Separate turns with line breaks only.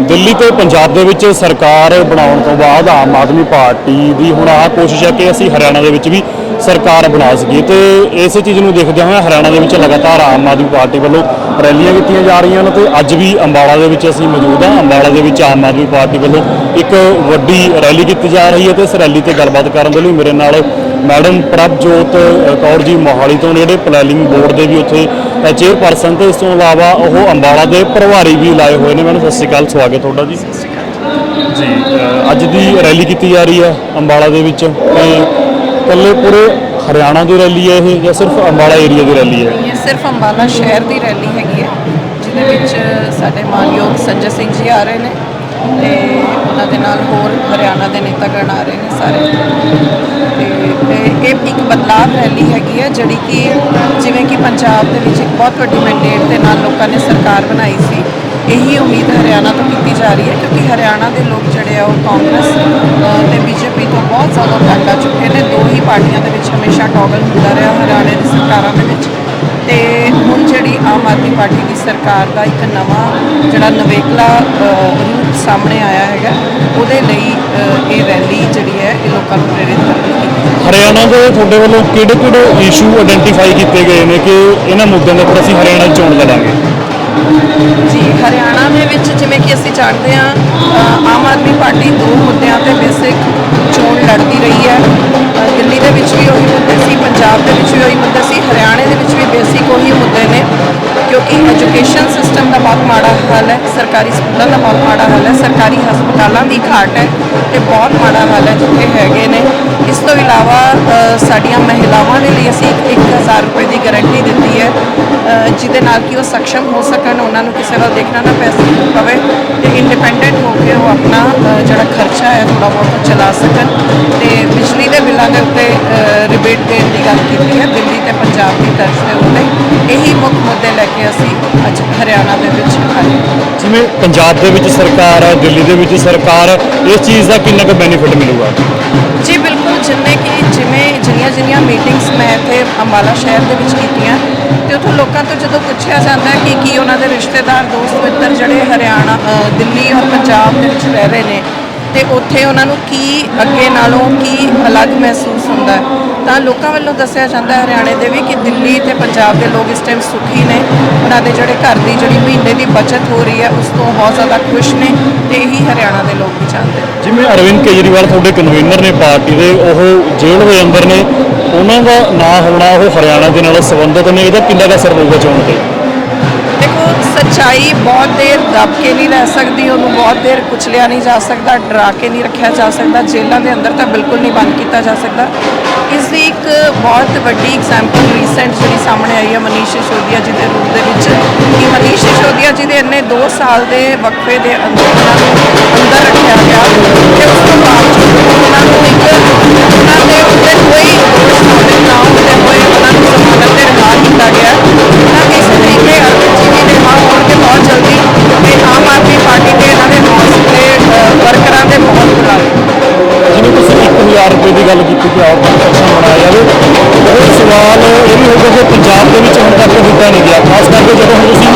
ਦਿੱਲੀ ਤੇ ਪੰਜਾਬ ਦੇ ਵਿੱਚ ਸਰਕਾਰ ਬਣਾਉਣ ਤੋਂ ਬਾਅਦ ਆਮ ਆਦਮੀ ਪਾਰਟੀ ਦੀ ਹੁਣ ਆਹ ਕੋਸ਼ਿਸ਼ ਹੈ ਕਿ ਅਸੀਂ ਹਰਿਆਣਾ ਦੇ ਵਿੱਚ ਵੀ ਸਰਕਾਰ ਬਣਾ ਸਕੀਏ ਤੇ ਇਸੇ ਚੀਜ਼ ਨੂੰ ਦੇਖਦੇ ਹੋਏ ਹਰਿਆਣਾ ਦੇ ਵਿੱਚ ਲਗਾਤਾਰ ਆਮ ਆਦਮੀ ਪਾਰਟੀ ਵੱਲੋਂ ਰੈਲੀਆਂ ਕੀਤੀਆਂ ਜਾ ਰਹੀਆਂ ਨੇ ਤੇ ਅੱਜ ਵੀ ਅੰਬਾਲਾ ਦੇ ਵਿੱਚ ਅਸੀਂ ਮੌਜੂਦ ਹਾਂ। ਅੰਬਾਲਾ ਦੇ ਵਿੱਚ ਆਮ ਆਦਮੀ ਪਾਰਟੀ ਵੱਲੋਂ ਇੱਕ ਵੱਡੀ ਰੈਲੀ ਕੀਤੀ ਜਾ ਰਹੀ ਹੈ ਤੇ ਇਸ ਰੈਲੀ ਤੇ ਗੱਲਬਾਤ ਕਰਨ ਦੇ ਲਈ ਮੇਰੇ ਨਾਲ ਮੈਡਮ ਪ੍ਰਭਜੋਤ ਕੌਰ ਜੀ ਮੋਹਾਲੀ ਤੋਂ ਨੇ, ਜਿਹੜੇ ਪਲੈਨਿੰਗ ਬੋਰਡ ਦੇ ਵੀ ਉੱਥੇ ਚੇਅਰਪਰਸਨ ਤੇ ਇਸ ਤੋਂ ਇਲਾਵਾ ਉਹ ਅੰਬਾਲਾ ਦੇ ਪ੍ਰਭਾਰੀ ਵੀ ਲਾਏ ਹੋਏ ਨੇ। ਮੈਨੂੰ ਸਤਿ ਸ਼੍ਰੀ ਅਕਾਲ ਸਵਾਗਤ ਤੁਹਾਡਾ ਜੀ। ਜੀ ਅੱਜ ਦੀ ਰੈਲੀ ਕੀਤੀ ਜਾ ਰਹੀ ਹੈ ਅੰਬਾਲਾ ਦੇ ਵਿੱਚ। ਤੇ ਇਕੱਲੇ ਪੂਰੇ ਹਰਿਆਣਾ ਦੀ ਰੈਲੀ ਹੈ ਇਹ ਜਾਂ ਸਿਰਫ ਅੰਬਾਲਾ ਏਰੀਆ ਦੀ ਰੈਲੀ ਹੈ?
ਇਹ ਸਿਰਫ ਅੰਬਾਲਾ ਸ਼ਹਿਰ ਦੀ ਰੈਲੀ ਹੈਗੀ ਹੈ ਜਿਹਦੇ ਵਿੱਚ ਸਾਡੇ ਮਾਨਯੋਗ ਸੰਜੇ ਸਿੰਘ ਜੀ ਆ ਰਹੇ ਨੇ ਤੇ ਉਹਨਾਂ ਦੇ ਨਾਲ ਹੋਰ ਹਰਿਆਣਾ ਦੇ ਨੇਤਾਗਣ ਆ ਰਹੇ ਨੇ ਸਾਰੇ। ਤੇ ਇੱਕ ਬਦਲਾਵ ਰੈਲੀ ਹੈਗੀ ਹੈ ਜਿਹੜੀ ਕਿ ਜਿਵੇਂ ਕਿ ਪੰਜਾਬ ਦੇ ਵਿੱਚ ਇੱਕ ਬਹੁਤ ਵੱਡੀ ਮੈਂਡੇਟ ਦੇ ਨਾਲ ਲੋਕਾਂ ਨੇ ਸਰਕਾਰ ਬਣਾਈ ਸੀ ਇਹੀ ਉਮੀਦ ਹਰਿਆਣਾ ਤੋਂ ਕੀਤੀ ਜਾ ਰਹੀ ਹੈ ਕਿਉਂਕਿ ਹਰਿਆਣਾ ਦੇ ਲੋਕ ਜਿਹੜੇ ਆ ਉਹ ਕਾਂਗਰਸ ਅ, ਤੇ ਬੀਜੇਪੀ ਤੋਂ ਬਹੁਤ ਜ਼ਿਆਦਾ ਤੰਗ ਆ ਚੁੱਕੇ ਨੇ ਦੋ ਹੀ ਪਾਰਟੀਆਂ ਦੇ ਵਿੱਚ ਹਮੇਸ਼ਾ ਟੌਗਲ ਹੁੰਦਾ ਰਿਹਾ ਹਰਿਆਣੇ ਦੀ ਸਰਕਾਰਾਂ ਦੇ ਵਿੱਚ ਤੇ ਹੁਣ ਜਿਹੜੀ ਆਮ ਆਦਮੀ ਪਾਰਟੀ ਦੀ ਸਰਕਾਰ ਦਾ ਇੱਕ ਨਵਾਂ ਜਿਹੜਾ ਨਵੇਕਲਾ ਰੂਪ ਸਾਹਮਣੇ ਆਇਆ ਹੈਗਾ ਉਹਦੇ ਲਈ ਇਹ ਰੈਲੀ ਜਿਹੜੀ ਹੈ ਇਹ ਲੋਕਾਂ ਨੂੰ ਪ੍ਰੇਰਿਤ ਕਰ
ਹਰਿਆਣਾ ਦੇ ਤੁਹਾਡੇ ਵੱਲੋਂ ਕਿਹੜੇ ਕਿਹੜੇ ਇਸ਼ੂ ਆਇਡੈਂਟੀਫਾਈ ਕੀਤੇ ਗਏ ਨੇ ਕਿ ਇਹਨਾਂ ਮੁੱਦਿਆਂ ਦੇ ਉੱਪਰ ਅਸੀਂ ਹਰਿਆਣਾ ਚੋਣ ਲੜਾਂਗੇ?
ਜੀ, ਹਰਿਆਣਾ ਦੇ ਵਿੱਚ ਜਿਵੇਂ ਕਿ ਅਸੀਂ ਜਾਣਦੇ ਹਾਂ ਆਮ ਆਦਮੀ ਪਾਰਟੀ ਦੋ ਮੁੱਦਿਆਂ ਤੇ ਬੇਸਿਕ ਚੋਣ ਲੜਦੀ ਰਹੀ ਹੈ। ਦਿੱਲੀ ਦੇ ਵਿੱਚ ਵੀ ਉਹੀ ਮੁੱਦੇ ਸੀ, ਪੰਜਾਬ ਦੇ ਵਿੱਚ ਵੀ ਉਹੀ ਮੁੱਦੇ ਸੀ, ਹਰਿਆਣੇ ਕਿਉਂਕਿ ਐਜੂਕੇਸ਼ਨ ਸਿਸਟਮ ਦਾ ਬਹੁਤ ਮਾੜਾ ਹਾਲ ਹੈ, ਸਰਕਾਰੀ ਸਕੂਲਾਂ ਦਾ ਬਹੁਤ ਮਾੜਾ ਹਾਲ ਹੈ, ਸਰਕਾਰੀ ਹਸਪਤਾਲਾਂ ਦੀ ਘਾਟ ਹੈ ਤੇ ਬਹੁਤ ਮਾੜਾ ਹਾਲ ਹੈ ਜਿੱਥੇ ਹੈਗੇ ਨੇ। ਇਸ ਤੋਂ ਇਲਾਵਾ ਸਾਡੀਆਂ ਮਹਿਲਾਵਾਂ ਦੇ ਲਈ ਅਸੀਂ 1000 ਰੁਪਏ ਦੀ ਗਾਰੰਟੀ ਦਿੱਤੀ ਹੈ ਜਿਹਦੇ ਨਾਲ ਕਿ ਉਹ ਸક્ષਮ ਹੋ ਸਕਣ, ਉਹਨਾਂ ਨੂੰ ਕਿਸੇ ਵੱਲ ਦੇਖਣਾ ਨਾ ਪੈ ਪਵੇ ਤੇ ਇੰਡੀਪੈਂਡੈਂਟ ਹੋ ਕੇ ਉਹ ਆਪਣਾ ਜਿਹੜਾ ਖਰਚਾ ਹੈ ਥੋੜਾ ਬਹੁਤ ਚਲਾ ਸਕਣ। ਤੇ ਬਿਜਲੀ ਦੇ ਬਿੱਲਾਂ ਦੇ ਉੱਤੇ ਰਿਬੇਟ ਦੇਣ ਦੀ ਗੱਲ ਕੀਤੀ ਹੈ ਦਿੱਲੀ ਪੰਜਾਬ ਦੀ ਤਰਫ ਦੇ ਉੱਤੇ ਇਹੀ ਮੁੱਖ ਮੁੱਦੇ ਲੈ ਕੇ ਅਸੀਂ ਅੱਜ ਹਰਿਆਣਾ ਦੇ ਵਿੱਚ ਆਏ।
ਜਿਵੇਂ ਪੰਜਾਬ ਦੇ ਵਿੱਚ ਸਰਕਾਰ ਹੈ ਦਿੱਲੀ ਦੇ ਵਿੱਚ ਸਰਕਾਰ ਹੈ, ਇਸ ਚੀਜ਼ ਦਾ ਕਿੰਨਾ ਕੁ ਬੈਨੀਫਿਟ ਮਿਲੂਗਾ
ਜੀ ਬਿਲਕੁਲ ਜਿੰਨੇ ਕਿ ਜਿਵੇਂ ਜਿੰਨੀਆਂ ਜਿੰਨੀਆਂ ਮੀਟਿੰਗਸ ਮੈਂ ਇੱਥੇ ਅੰਬਾਲਾ ਸ਼ਹਿਰ ਦੇ ਵਿੱਚ ਕੀਤੀਆਂ ਤੇ ਉੱਥੋਂ ਲੋਕਾਂ ਤੋਂ ਜਦੋਂ ਪੁੱਛਿਆ ਜਾਂਦਾ ਕਿ ਕੀ ਉਹਨਾਂ ਦੇ ਰਿਸ਼ਤੇਦਾਰ ਦੋਸਤ ਮਿੱਤਰ ਜਿਹੜੇ ਹਰਿਆਣਾ ਦਿੱਲੀ ਔਰ ਪੰਜਾਬ ਦੇ ਵਿੱਚ ਰਹਿ ਰਹੇ ਨੇ ਤੇ ਉੱਥੇ ਉਹਨਾਂ ਨੂੰ ਕੀ ਅੱਗੇ ਨਾਲੋਂ ਕੀ ਅਲੱਗ ਮਹਿਸੂਸ ਹੁੰਦਾ ਹੈ। ਤਾਂ ਲੋਕਾਂ ਵੱਲੋਂ ਦੱਸਿਆ ਜਾਂਦਾ ਹੈ ਹਰਿਆਣੇ ਦੇ ਵੀ ਕਿ ਦਿੱਲੀ ਤੇ ਪੰਜਾਬ ਦੇ ਲੋਕ ਇਸ ਟਾਈਮ ਸੁਖੀ ਨੇ। ਉਹਨਾਂ ਦੇ ਜਿਹੜੇ ਘਰ ਦੀ ਜਿਹੜੀ ਮਹੀਨੇ ਦੀ ਬਚਤ ਹੋ ਰਹੀ ਹੈ, ਉਸ ਤੋਂ ਬਹੁਤ ਜ਼ਿਆਦਾ ਖੁਸ਼ ਨੇ ਤੇ ਇਹੀ ਹਰਿਆਣਾ ਦੇ ਲੋਕ ਵੀ ਚਾਹੁੰਦੇ ਨੇ।
ਜਿਵੇਂ ਅਰਵਿੰਦ ਕੇਜਰੀਵਾਲ ਤੁਹਾਡੇ ਕਨਵੀਨਰ ਨੇ ਪਾਰਟੀ ਦੇ, ਉਹ ਜੇਲ੍ਹ ਦੇ ਅੰਦਰ ਨੇ। ਉਹਨਾਂ ਦਾ ਨਾਂ ਹੋਣਾ ਉਹ ਹਰਿਆਣਾ ਦੇ ਨਾਲ ਸੰਬੰਧਿਤ ਨੇ, ਇਹਦਾ ਕਿੰਨਾ ਕੁ ਅਸਰ ਹੋਊਗਾ ਚੋਣ ਤੇ?
ਸੱਚਾਈ ਬਹੁਤ ਦੇਰ ਦਬ ਕੇ ਨਹੀਂ ਰਹਿ ਸਕਦੀ, ਉਹਨੂੰ ਬਹੁਤ ਦੇਰ ਕੁਚਲਿਆ ਨਹੀਂ ਜਾ ਸਕਦਾ, ਡਰਾ ਕੇ ਨਹੀਂ ਰੱਖਿਆ ਜਾ ਸਕਦਾ, ਜੇਲ੍ਹਾਂ ਦੇ ਅੰਦਰ ਤਾਂ ਬਿਲਕੁਲ ਨਹੀਂ ਬੰਦ ਕੀਤਾ ਜਾ ਸਕਦਾ। ਇਸ ਦੀ ਇੱਕ ਬਹੁਤ ਵੱਡੀ ਐਗਜ਼ਾਮਪਲ ਰੀਸੈਂਟ ਜਿਹੜੀ ਸਾਹਮਣੇ ਆਈ ਹੈ ਮਨੀਸ਼ ਸਿਸੋਦੀਆ ਜੀ ਦੇ ਰੂਪ ਦੇ ਵਿੱਚ, ਕਿ ਮਨੀਸ਼ ਸਿਸੋਦੀਆ ਜੀ ਦੇ ਇੰਨੇ 2 ਸਾਲ ਦੇ ਵਕਫੇ ਦੇ ਅੰਦਰ ਅੰਦਰ ਰੱਖਿਆ ਗਿਆ, ਤੇ
50000 ਰੁਪਏ ਦੀ ਗੱਲ ਕੀਤੀ ਕਿ ਆਪ ਕੰਸਟਰਕਸ਼ਨ ਬਣਾਇਆ ਜਾਵੇ ਉਹ ਸਵਾਲ ਇਹ ਵੀ ਹੋ ਗਿਆ ਕਿ ਪੰਜਾਬ ਦੇ ਵਿੱਚ ਹੁਣ ਤੱਕ ਹੁੰਦਾ ਨਹੀਂ ਗਿਆ। ਖਾਸ ਕਰਕੇ ਜਦੋਂ ਹੁਣ ਤੁਸੀਂ